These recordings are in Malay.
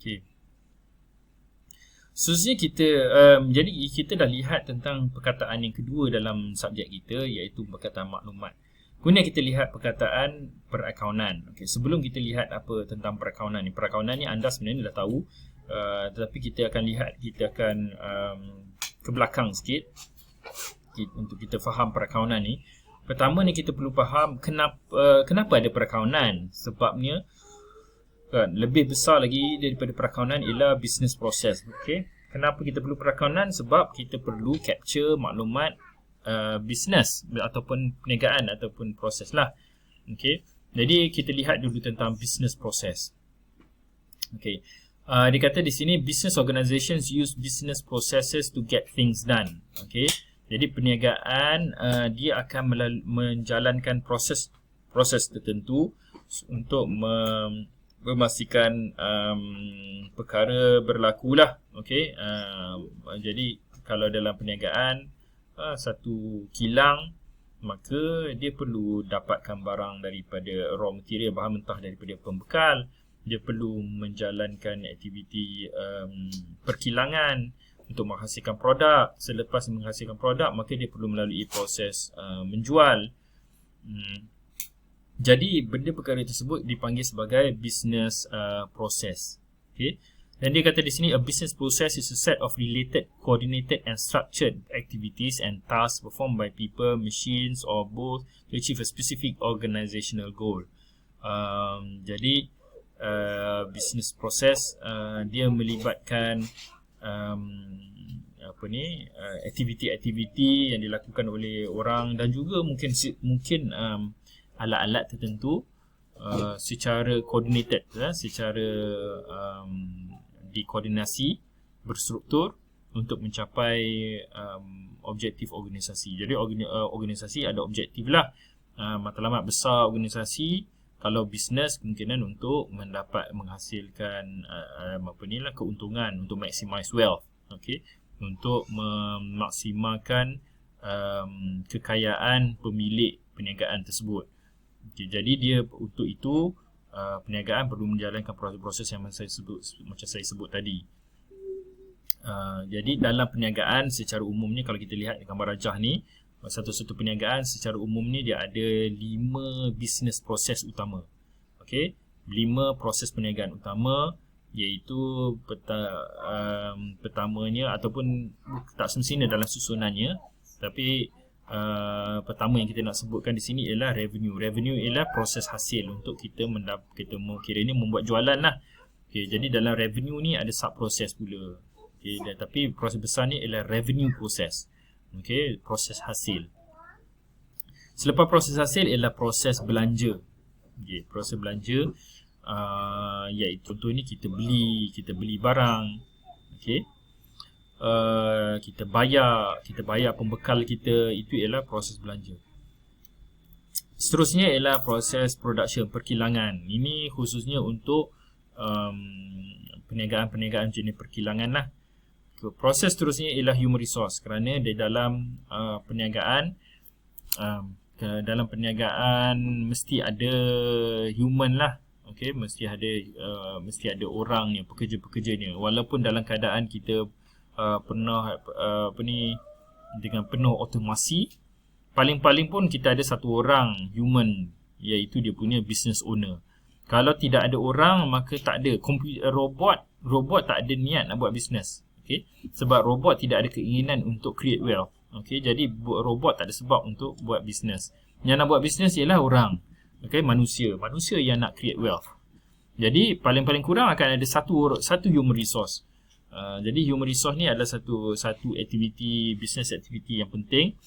Okay. Seterusnya kita um, jadi kita dah lihat tentang perkataan yang kedua dalam subjek kita iaitu perkataan maklumat. Kemudian kita lihat perkataan perakaunan. Okey, sebelum kita lihat apa tentang perakaunan ni. Perakaunan ni anda sebenarnya dah tahu uh, tetapi kita akan lihat kita akan um, ke belakang sikit untuk kita faham perakaunan ni. Pertama ni kita perlu faham kenapa uh, kenapa ada perakaunan? Sebabnya kan? Lebih besar lagi daripada perakaunan ialah business process okey? Kenapa kita perlu perakaunan sebab kita perlu capture maklumat uh, business ataupun perniagaan ataupun proses lah okey? Jadi kita lihat dulu tentang business process. Okey. Uh, dia kata di sini business organizations use business processes to get things done okey? Jadi perniagaan uh, dia akan menjalankan proses proses tertentu untuk mem memastikan um, perkara berlaku lah. Okay? Uh, jadi kalau dalam perniagaan uh, satu kilang maka dia perlu dapatkan barang daripada raw material bahan mentah daripada pembekal dia perlu menjalankan aktiviti um, perkilangan untuk menghasilkan produk selepas menghasilkan produk maka dia perlu melalui proses uh, menjual hmm. Jadi benda perkara tersebut dipanggil sebagai business uh, process. Okay. Dan dia kata di sini a business process is a set of related, coordinated and structured activities and tasks performed by people, machines or both to achieve a specific organizational goal. Um, jadi uh, business process uh, dia melibatkan um, apa ni uh, aktiviti-aktiviti yang dilakukan oleh orang dan juga mungkin mungkin um, alat-alat tertentu uh, secara coordinated ya, secara um, dikoordinasi berstruktur untuk mencapai um, objektif organisasi. Jadi uh, organisasi ada objektif lah. Uh, matlamat besar organisasi kalau bisnes kemungkinan untuk mendapat menghasilkan uh, apa ni lah keuntungan untuk maximize wealth. Okay, untuk memaksimalkan um, kekayaan pemilik perniagaan tersebut. Jadi dia untuk itu uh, perniagaan perlu menjalankan proses-proses yang saya sebut macam saya sebut tadi. Uh, jadi dalam perniagaan secara umumnya kalau kita lihat gambar rajah ni satu-satu perniagaan secara umum ni dia ada lima business proses utama. Okey, lima proses perniagaan utama iaitu peta, um, pertamanya ataupun tak semestinya dalam susunannya tapi Uh, pertama yang kita nak sebutkan di sini ialah revenue. Revenue ialah proses hasil untuk kita mendap kita kira ni membuat jualan lah. Okay, jadi dalam revenue ni ada sub proses pula. Okay, dan, tapi proses besar ni ialah revenue proses. Okay, proses hasil. Selepas proses hasil ialah proses belanja. Okay, proses belanja uh, iaitu contoh ni kita beli, kita beli barang. Okay. Uh, kita bayar kita bayar pembekal kita itu ialah proses belanja. Seterusnya ialah proses production perkilangan. Ini khususnya untuk um, perniagaan-perniagaan jenis perkilangan lah. Proses seterusnya ialah human resource kerana di dalam uh, perniagaan um, ke dalam perniagaan mesti ada human lah. Okey mesti ada uh, mesti ada orangnya pekerja-pekerjanya. Walaupun dalam keadaan kita uh, pernah uh, apa ni dengan penuh otomasi paling-paling pun kita ada satu orang human iaitu dia punya business owner. Kalau tidak ada orang maka tak ada. Komputer uh, robot robot tak ada niat nak buat bisnes okey sebab robot tidak ada keinginan untuk create wealth okey jadi robot tak ada sebab untuk buat bisnes yang nak buat bisnes ialah orang okey manusia. Manusia yang nak create wealth. Jadi paling-paling kurang akan ada satu satu human resource Uh, jadi human resource ni adalah satu satu aktiviti business activity yang penting.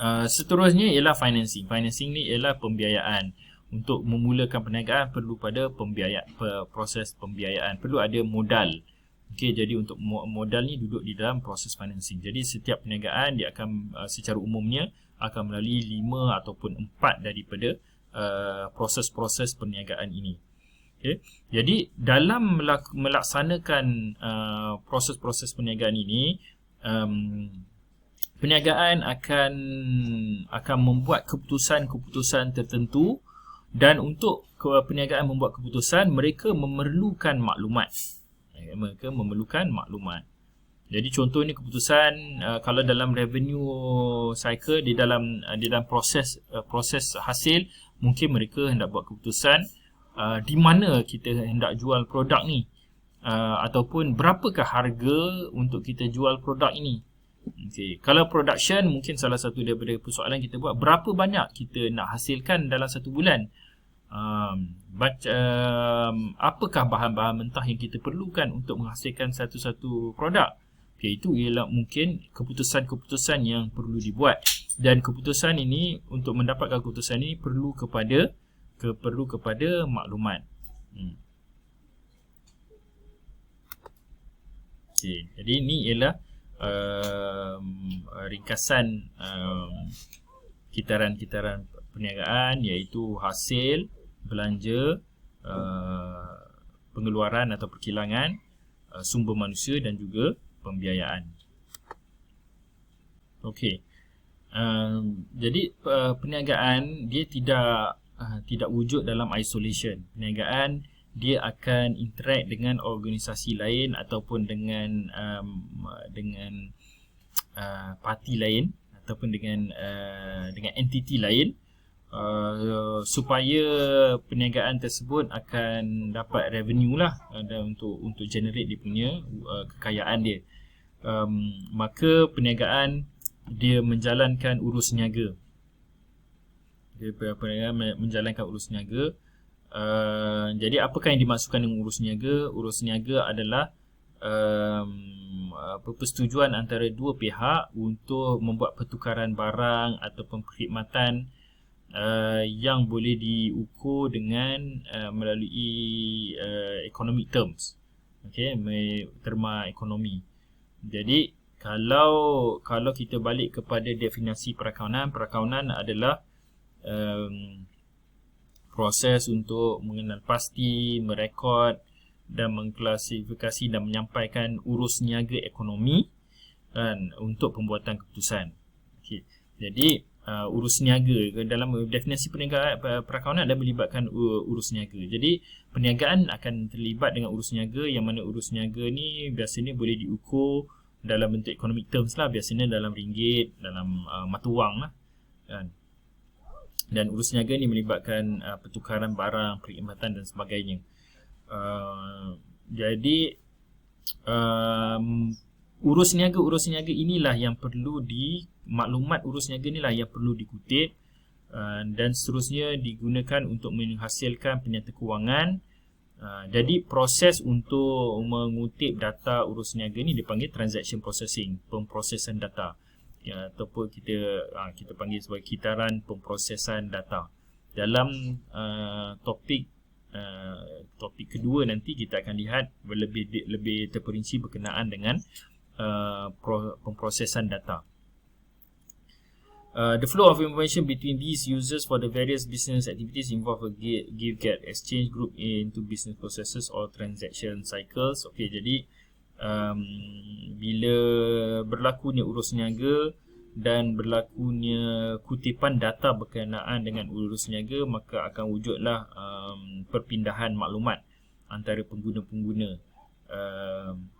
Uh, seterusnya ialah financing. Financing ni ialah pembiayaan. Untuk memulakan perniagaan perlu pada pembiayaan proses pembiayaan. Perlu ada modal. Okey, jadi untuk modal ni duduk di dalam proses financing. Jadi setiap perniagaan dia akan uh, secara umumnya akan melalui lima ataupun empat daripada uh, proses-proses perniagaan ini. Okay. Jadi dalam melaksanakan uh, proses-proses perniagaan ini, um, perniagaan akan akan membuat keputusan-keputusan tertentu dan untuk perniagaan membuat keputusan mereka memerlukan maklumat eh, mereka memerlukan maklumat jadi contohnya keputusan uh, kalau dalam revenue cycle di dalam uh, di dalam proses uh, proses hasil mungkin mereka hendak buat keputusan uh, di mana kita hendak jual produk ni uh, ataupun berapakah harga untuk kita jual produk ini Okay. Kalau production mungkin salah satu daripada persoalan kita buat berapa banyak kita nak hasilkan dalam satu bulan. Um, baca, um, apakah bahan-bahan mentah yang kita perlukan untuk menghasilkan satu-satu produk. Okay, itu ialah mungkin keputusan-keputusan yang perlu dibuat. Dan keputusan ini untuk mendapatkan keputusan ini perlu kepada ke, perlu kepada maklumat. Hmm. Okay, jadi ini ialah um, ringkasan um, kitaran-kitaran perniagaan iaitu hasil, belanja, uh, pengeluaran atau perkilangan, uh, sumber manusia dan juga pembiayaan. Okey. Um, jadi uh, perniagaan dia tidak uh, tidak wujud dalam isolation. Perniagaan dia akan interact dengan organisasi lain ataupun dengan um, dengan uh, parti lain ataupun dengan uh, dengan entiti lain uh, supaya perniagaan tersebut akan dapat revenue lah uh, dan untuk untuk generate dia punya uh, kekayaan dia um, maka perniagaan dia menjalankan urus niaga perniagaan menjalankan urus niaga Uh, jadi apakah yang dimasukkan dengan urus niaga? Urus niaga adalah um, persetujuan antara dua pihak untuk membuat pertukaran barang ataupun perkhidmatan uh, yang boleh diukur dengan uh, melalui uh, economic terms. Okey, terma ekonomi. Jadi kalau kalau kita balik kepada definisi perakaunan, perakaunan adalah um, proses untuk mengenal pasti, merekod dan mengklasifikasi dan menyampaikan urus niaga ekonomi kan untuk pembuatan keputusan. Okey. Jadi uh, urus niaga dalam definisi perniagaan perakaunan ada melibatkan uh, urus niaga. Jadi perniagaan akan terlibat dengan urus niaga yang mana urus niaga ni biasanya boleh diukur dalam bentuk economic terms lah biasanya dalam ringgit, dalam uh, mata wang lah kan dan urus niaga ni melibatkan uh, pertukaran barang, perkhidmatan dan sebagainya. Uh, jadi um, urus niaga urus niaga inilah yang perlu di maklumat urus niaga inilah yang perlu dikutip uh, dan seterusnya digunakan untuk menghasilkan penyata kewangan. Uh, jadi proses untuk mengutip data urus niaga ni dipanggil transaction processing, pemprosesan data ya, ataupun kita uh, kita panggil sebagai kitaran pemprosesan data. Dalam uh, topik uh, topik kedua nanti kita akan lihat lebih lebih terperinci berkenaan dengan uh, pro, pemprosesan data. Uh, the flow of information between these users for the various business activities involve a give get exchange group into business processes or transaction cycles. Okay, jadi um, bila berlakunya urus niaga dan berlakunya kutipan data berkenaan dengan urus niaga maka akan wujudlah um, perpindahan maklumat antara pengguna-pengguna. Um,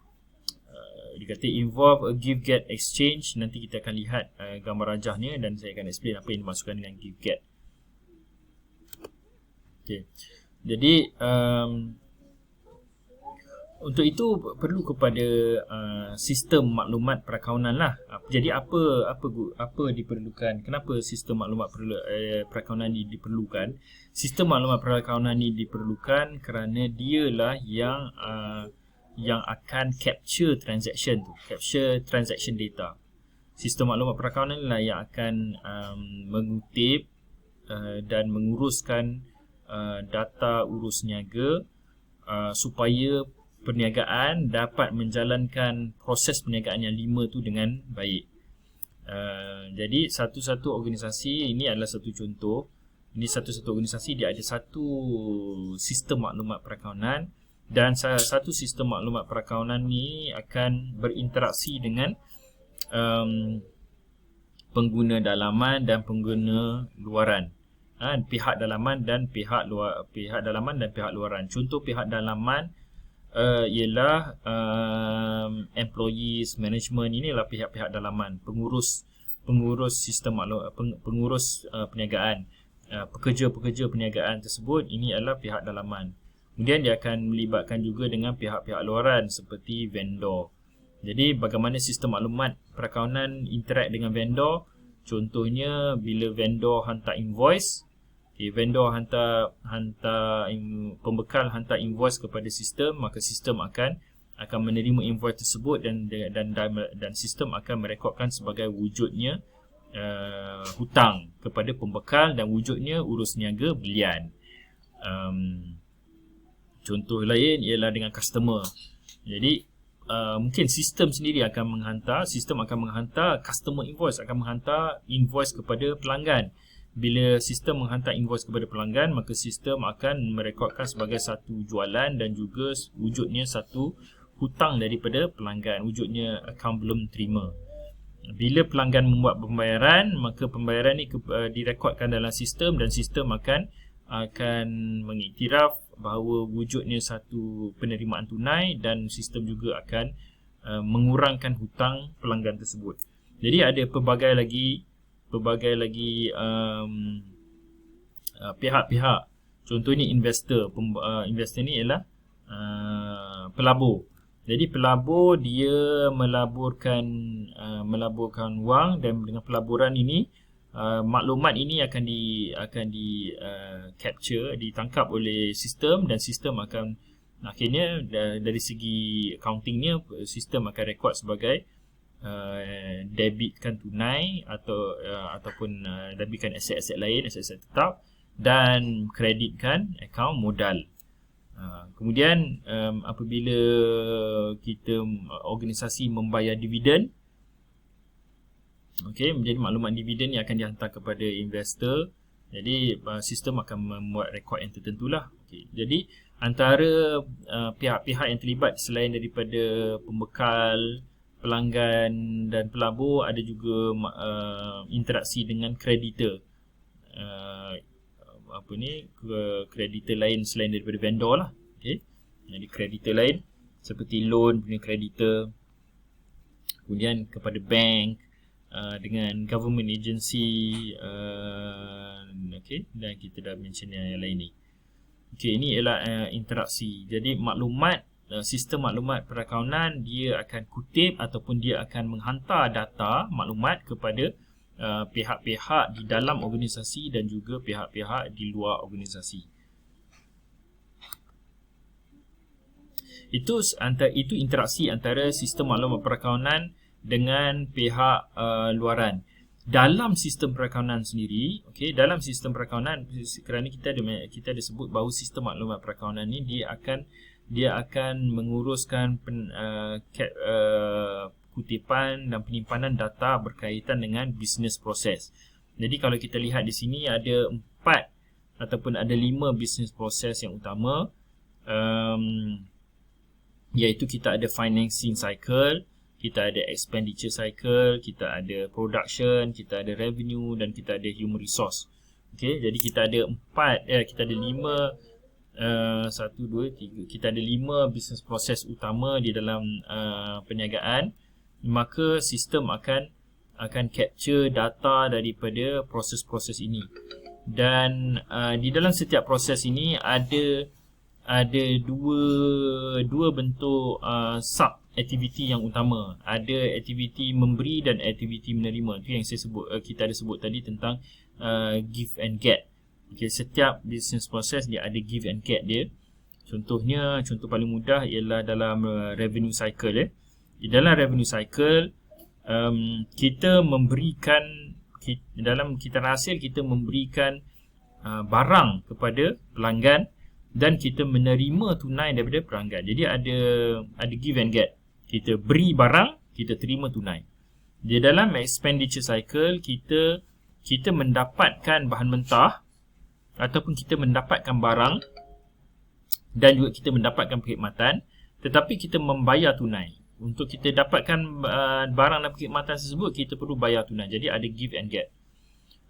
uh, dikata involve a give get exchange. Nanti kita akan lihat uh, gambar rajahnya dan saya akan explain apa yang dimasukkan dengan give get. Okay. jadi um, untuk itu perlu kepada uh, sistem maklumat perakaunan lah. Jadi apa apa apa diperlukan? Kenapa sistem maklumat perlu, eh, perakaunan ini diperlukan? Sistem maklumat perakaunan ini diperlukan kerana dialah yang uh, yang akan capture transaction tu, capture transaction data. Sistem maklumat perakaunan inilah yang akan um, mengutip uh, dan menguruskan uh, data urus niaga uh, supaya perniagaan dapat menjalankan proses perniagaan yang lima tu dengan baik. Uh, jadi satu-satu organisasi ini adalah satu contoh. Ini satu-satu organisasi dia ada satu sistem maklumat perakaunan dan satu sistem maklumat perakaunan ni akan berinteraksi dengan um, pengguna dalaman dan pengguna luaran. ha, pihak dalaman dan pihak luar pihak dalaman dan pihak luaran. Contoh pihak dalaman uh, ialah um, employees management inilah pihak-pihak dalaman, pengurus pengurus sistem pengurus uh, perniagaan, uh, pekerja-pekerja perniagaan tersebut ini adalah pihak dalaman. Kemudian dia akan melibatkan juga dengan pihak-pihak luaran seperti vendor. Jadi bagaimana sistem maklumat perakaunan interact dengan vendor? Contohnya bila vendor hantar invoice, okay, vendor hantar hantar pembekal hantar invoice kepada sistem, maka sistem akan akan menerima invoice tersebut dan dan dan, dan sistem akan merekodkan sebagai wujudnya uh, hutang kepada pembekal dan wujudnya urus niaga belian. Um, contoh lain ialah dengan customer. Jadi Uh, mungkin sistem sendiri akan menghantar sistem akan menghantar customer invoice akan menghantar invoice kepada pelanggan bila sistem menghantar invoice kepada pelanggan maka sistem akan merekodkan sebagai satu jualan dan juga wujudnya satu hutang daripada pelanggan wujudnya akaun belum terima bila pelanggan membuat pembayaran maka pembayaran ini uh, direkodkan dalam sistem dan sistem akan akan mengiktiraf bahawa wujudnya satu penerimaan tunai dan sistem juga akan uh, mengurangkan hutang pelanggan tersebut. Jadi ada pelbagai lagi pelbagai lagi um, uh, pihak-pihak. Contohnya investor, Pem, uh, investor ni ialah uh, pelabur. Jadi pelabur dia melaburkan uh, melaburkan wang dan dengan pelaburan ini Uh, maklumat ini akan di akan di uh, capture ditangkap oleh sistem dan sistem akan akhirnya dari segi accountingnya sistem akan rekod sebagai uh, debitkan tunai atau uh, ataupun uh, debitkan aset-aset lain aset-aset tetap dan kreditkan akaun modal uh, kemudian um, apabila kita organisasi membayar dividen Okey, menjadi maklumat dividen yang akan dihantar kepada investor. Jadi uh, sistem akan membuat rekod yang tertentulah. Okey. Jadi antara uh, pihak-pihak yang terlibat selain daripada pembekal, pelanggan dan pelabur ada juga uh, interaksi dengan kreditor. Uh, apa ni kreditor lain selain daripada vendor lah. Okey. Jadi kreditor lain seperti loan punya kreditor. Kemudian kepada bank, uh, dengan government agency uh, okay, dan kita dah mention yang, yang lain ni okay, ini ialah uh, interaksi jadi maklumat sistem maklumat perakaunan dia akan kutip ataupun dia akan menghantar data maklumat kepada uh, pihak-pihak di dalam organisasi dan juga pihak-pihak di luar organisasi. Itu antara itu interaksi antara sistem maklumat perakaunan dengan pihak uh, luaran. Dalam sistem perakaunan sendiri okey dalam sistem perakaunan kerana kita ada kita ada sebut bahawa sistem maklumat perakaunan ni dia akan dia akan menguruskan pen, uh, cap, uh, kutipan dan penyimpanan data berkaitan dengan business proses. Jadi kalau kita lihat di sini ada empat ataupun ada lima business proses yang utama um, iaitu kita ada financing cycle, kita ada expenditure cycle, kita ada production, kita ada revenue dan kita ada human resource. Okey, jadi kita ada empat, eh, kita ada lima, uh, satu, dua, tiga. Kita ada lima business process utama di dalam uh, perniagaan. Maka sistem akan akan capture data daripada proses-proses ini. Dan uh, di dalam setiap proses ini ada ada dua dua bentuk uh, sub aktiviti yang utama. Ada aktiviti memberi dan aktiviti menerima. Itu yang saya sebut uh, kita ada sebut tadi tentang uh, give and get. Okay, setiap business process dia ada give and get dia. Contohnya, contoh paling mudah ialah dalam uh, revenue cycle ya. Di dalam revenue cycle um, kita memberikan kita, dalam kita hasil kita memberikan uh, barang kepada pelanggan dan kita menerima tunai daripada pelanggan. Jadi ada ada give and get kita beri barang, kita terima tunai. Di dalam expenditure cycle, kita kita mendapatkan bahan mentah ataupun kita mendapatkan barang dan juga kita mendapatkan perkhidmatan tetapi kita membayar tunai. Untuk kita dapatkan uh, barang dan perkhidmatan tersebut, kita perlu bayar tunai. Jadi ada give and get.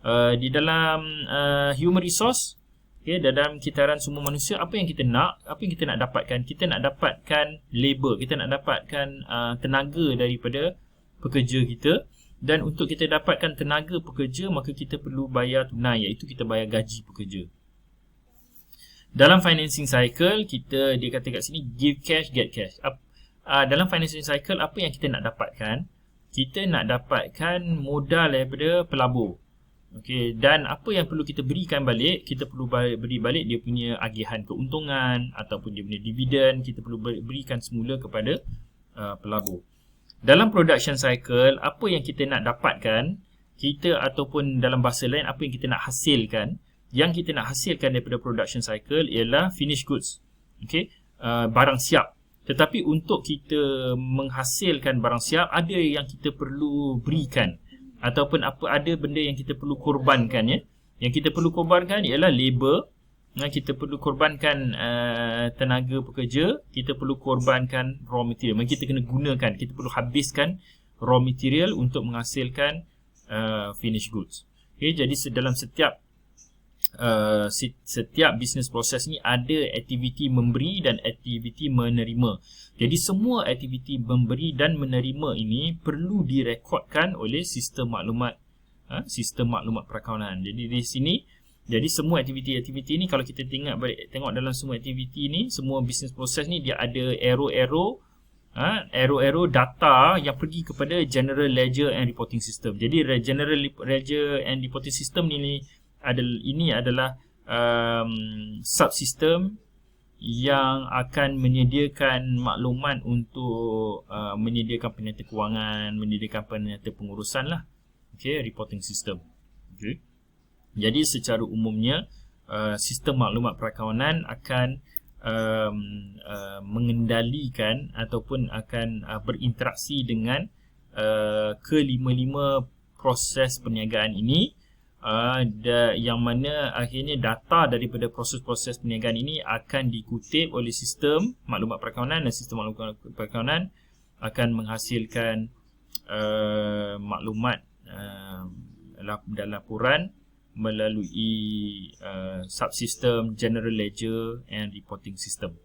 uh, di dalam uh, human resource okay, dalam kitaran semua manusia apa yang kita nak apa yang kita nak dapatkan kita nak dapatkan labor kita nak dapatkan uh, tenaga daripada pekerja kita dan untuk kita dapatkan tenaga pekerja maka kita perlu bayar tunai iaitu kita bayar gaji pekerja. Dalam financing cycle kita dia kata kat sini give cash get cash. Uh, dalam financing cycle apa yang kita nak dapatkan? Kita nak dapatkan modal daripada pelabur. Okey dan apa yang perlu kita berikan balik kita perlu beri balik dia punya agihan keuntungan ataupun dia punya dividen kita perlu berikan semula kepada uh, pelabur dalam production cycle apa yang kita nak dapatkan kita ataupun dalam bahasa lain apa yang kita nak hasilkan. Yang kita nak hasilkan daripada production cycle ialah finished goods. Okey? Uh, barang siap. Tetapi untuk kita menghasilkan barang siap ada yang kita perlu berikan. Ataupun apa ada benda yang kita perlu korbankan ya? Yang kita perlu korbankan ialah labor kita perlu korbankan uh, tenaga pekerja, kita perlu korbankan raw material. Maka kita kena gunakan, kita perlu habiskan raw material untuk menghasilkan uh, finished goods. Okay, jadi dalam setiap uh, setiap business proses ni ada aktiviti memberi dan aktiviti menerima. Jadi semua aktiviti memberi dan menerima ini perlu direkodkan oleh sistem maklumat uh, sistem maklumat perakawanan. Jadi di sini jadi semua aktiviti-aktiviti ni kalau kita tengok balik tengok dalam semua aktiviti ni, semua business process ni dia ada arrow-arrow ha, arrow-arrow data yang pergi kepada general ledger and reporting system. Jadi general ledger and reporting system ni, ni adalah ini adalah um, subsystem yang akan menyediakan maklumat untuk uh, menyediakan penyata kewangan, menyediakan penyata pengurusan lah. Okay, reporting system. Okay. Jadi secara umumnya uh, sistem maklumat perakawanan akan um, uh, mengendalikan ataupun akan uh, berinteraksi dengan uh, kelima-lima proses perniagaan ini. Uh, da, yang mana akhirnya data daripada proses-proses perniagaan ini akan dikutip oleh sistem maklumat perakawanan dan sistem maklumat perakawanan akan menghasilkan uh, maklumat uh, dalam laporan melalui uh, subsystem general ledger and reporting system